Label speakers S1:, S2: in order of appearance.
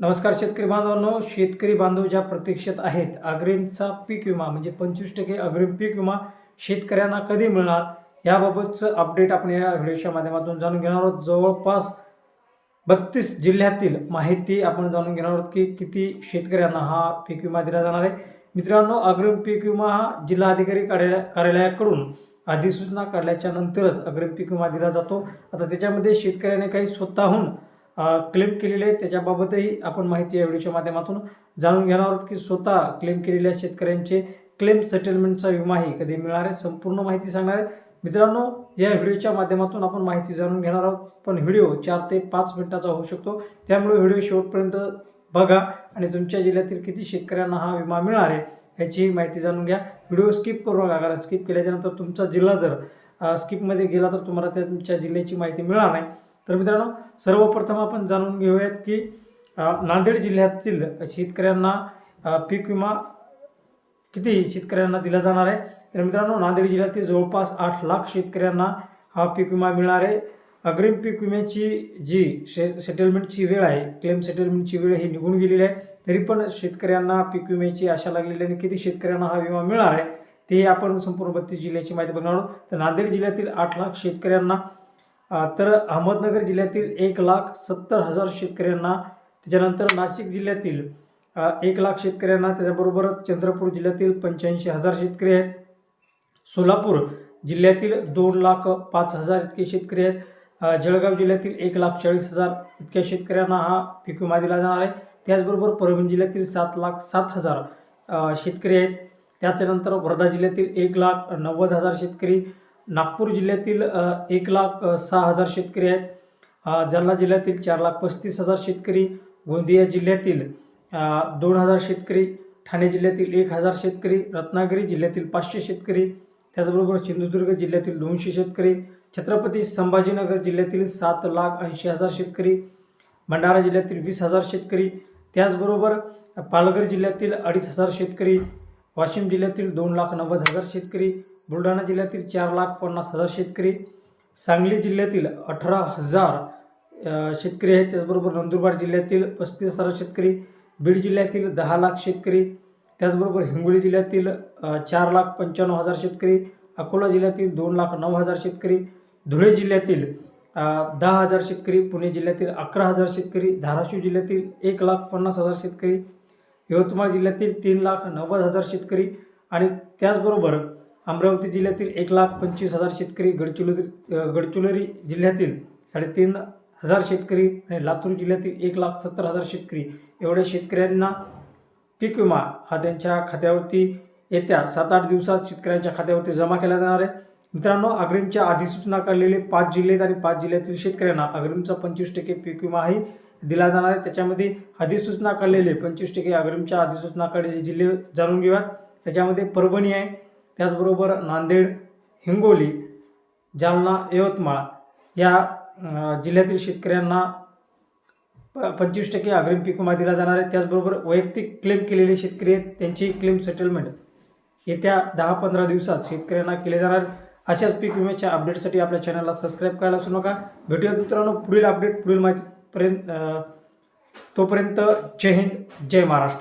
S1: नमस्कार शेतकरी बांधवांनो शेतकरी बांधव ज्या प्रतीक्षेत आहेत अग्रिमचा पीक विमा म्हणजे पंचवीस टक्के अग्रिम पीक विमा शेतकऱ्यांना कधी मिळणार याबाबतचं अपडेट आपण या व्हिडिओच्या माध्यमातून जाणून घेणार आहोत. जवळपास बत्तीस जिल्ह्यातील माहिती आपण जाणून घेणार आहोत की किती शेतकऱ्यांना हा पीक विमा दिला जाणार आहे. मित्रांनो अग्रिम पीक विमा हा जिल्हाधिकारी कार्यालय कार्यालयाकडून अधिसूचना काढल्याच्या नंतरच अग्रिम पीक विमा दिला जातो. आता त्याच्यामध्ये शेतकऱ्याने काही स्वतःहून क्लेम केलेले आहे. त्याच्याबाबतही आपण माहिती या व्हिडिओच्या माध्यमातून. जाणून घेणार आहोत की स्वतः क्लेम केलेल्या शेतकऱ्यांचे क्लेम सेटलमेंटचा विमाही कधी मिळणार आहे संपूर्ण माहिती सांगणार आहे. मित्रांनो या व्हिडिओच्या माध्यमातून आपण माहिती जाणून घेणार आहोत. पण व्हिडिओ चार ते पाच मिनिटाचा होऊ शकतो. त्यामुळे व्हिडिओ शेवटपर्यंत बघा आणि तुमच्या जिल्ह्यातील किती शेतकऱ्यांना हा विमा मिळणार आहे ह्याचीही माहिती जाणून घ्या. व्हिडिओ स्किप करू नका कारण स्किप केल्याच्यानंतर तुमचा जिल्हा जर स्किपमध्ये गेला तर तुम्हाला त्या तुमच्या जिल्ह्याची माहिती मिळणार नाही. तर मित्रांनो सर्वप्रथम आपण जाणून घेऊयात की नांदेड जिल्ह्यातील शेतकऱ्यांना पीक विमा किती शेतकऱ्यांना दिला जाणार आहे? तर मित्रांनो नांदेड जिल्ह्यातील जवळपास आठ लाख शेतकऱ्यांना हा पीक विमा मिळणार आहे. अग्रिम पीक विम्याची जी शे सेटलमेंटची वेळ आहे क्लेम सेटलमेंटची वेळ ही निघून गेलेली आहे तरी पण शेतकऱ्यांना पीक विम्याची आशा लागलेली आहे. आणि किती शेतकऱ्यांना हा विमा मिळणार आहे ते आपण संपूर्ण बत्तीस जिल्ह्याची माहिती बघणार आहोत. तर नांदेड जिल्ह्यातील आठ लाख शेतकऱ्यांना तर अहमदनगर जिल्ह्यातील एक लाख सत्तर हजार शेतकऱ्यांना त्याच्यानंतर नाशिक जिल्ह्यातील एक लाख शेतकऱ्यांना त्याच्याबरोबरच चंद्रपूर जिल्ह्यातील पंच्याऐंशी हजार शेतकरी आहेत. सोलापूर जिल्ह्यातील दोन लाख पाच हजार इतके शेतकरी आहेत. जळगाव जिल्ह्यातील एक लाख चाळीस हजार इतक्या शेतकऱ्यांना हा पीक विमा दिला जाणार आहे. त्याचबरोबर परभणी जिल्ह्यातील सात लाख सात हजार शेतकरी आहेत. त्याच्यानंतर वर्धा जिल्ह्यातील एक लाख नव्वद हजार शेतकरी नागपूर जिल्ह्यातील एक लाख सहा हजार शेतकरी आहेत. जालना जिल्ह्यातील चार लाख पस्तीस हजार शेतकरी गोंदिया जिल्ह्यातील दोन हजार शेतकरी ठाणे जिल्ह्यातील एक हजार शेतकरी रत्नागिरी जिल्ह्यातील पाचशे शेतकरी त्याचबरोबर सिंधुदुर्ग जिल्ह्यातील दोनशे शेतकरी छत्रपती संभाजीनगर जिल्ह्यातील सात लाख ऐंशी हजार शेतकरी भंडारा जिल्ह्यातील वीस हजार शेतकरी त्याचबरोबर पालघर जिल्ह्यातील अडीच हजार शेतकरी वाशिम जिल्ह्यातील दोन लाख नव्वद हजार शेतकरी बुलढाणा जिल्ह्यातील चार लाख पन्नास हजार शेतकरी सांगली जिल्ह्यातील अठरा हजार शेतकरी आहेत. त्याचबरोबर नंदुरबार जिल्ह्यातील पस्तीस हजार शेतकरी बीड जिल्ह्यातील दहा लाख शेतकरी त्याचबरोबर हिंगोली जिल्ह्यातील चार लाख पंच्याण्णव हजार शेतकरी अकोला जिल्ह्यातील दोन लाख नऊ हजार शेतकरी धुळे जिल्ह्यातील दहा हजार शेतकरी पुणे जिल्ह्यातील अकरा हजार शेतकरी धाराशिव जिल्ह्यातील एक लाख पन्नास हजार शेतकरी यवतमाळ जिल्ह्यातील तीन लाख नव्वद हजार शेतकरी आणि त्याचबरोबर अमरावती जिल्ह्यातील एक लाख पंचवीस हजार शेतकरी गडचिरोली गडचिरोली जिल्ह्यातील साडेतीन हजार शेतकरी आणि लातूर जिल्ह्यातील एक लाख सत्तर हजार शेतकरी एवढ्या शेतकऱ्यांना पीक विमा हा त्यांच्या खात्यावरती येत्या सात आठ दिवसात शेतकऱ्यांच्या खात्यावरती जमा केला जाणार आहे. मित्रांनो अग्रिमच्या अधिसूचना काढलेले पाच जिल्हे आणि पाच जिल्ह्यातील शेतकऱ्यांना अग्रिमचा पंचवीस टक्के पीक विमाही दिला जाणार आहे. त्याच्यामध्ये अधिसूचना काढलेले पंचवीस टक्के अग्रिमच्या अधिसूचना काढलेले जिल्हे जाणून घेऊयात. त्याच्यामध्ये परभणी आहे त्याचबरोबर नांदेड हिंगोली जालना यवतमाळ या जिल्ह्यातील शेतकऱ्यांना प पंचवीस टक्के अग्रिम पीक विमा दिला जाणार आहे. त्याचबरोबर वैयक्तिक क्लेम केलेले शेतकरी आहेत त्यांची क्लेम सेटलमेंट येत्या दहा पंधरा दिवसात शेतकऱ्यांना केले जाणार. अशाच पीक विम्याच्या अपडेटसाठी आपल्या चॅनलला सबस्क्राईब करायला विसरू नका. भेटूयात मित्रांनो पुढील अपडेट पुढील माहितीपर्यंत तोपर्यंत जय हिंद जय महाराष्ट्र.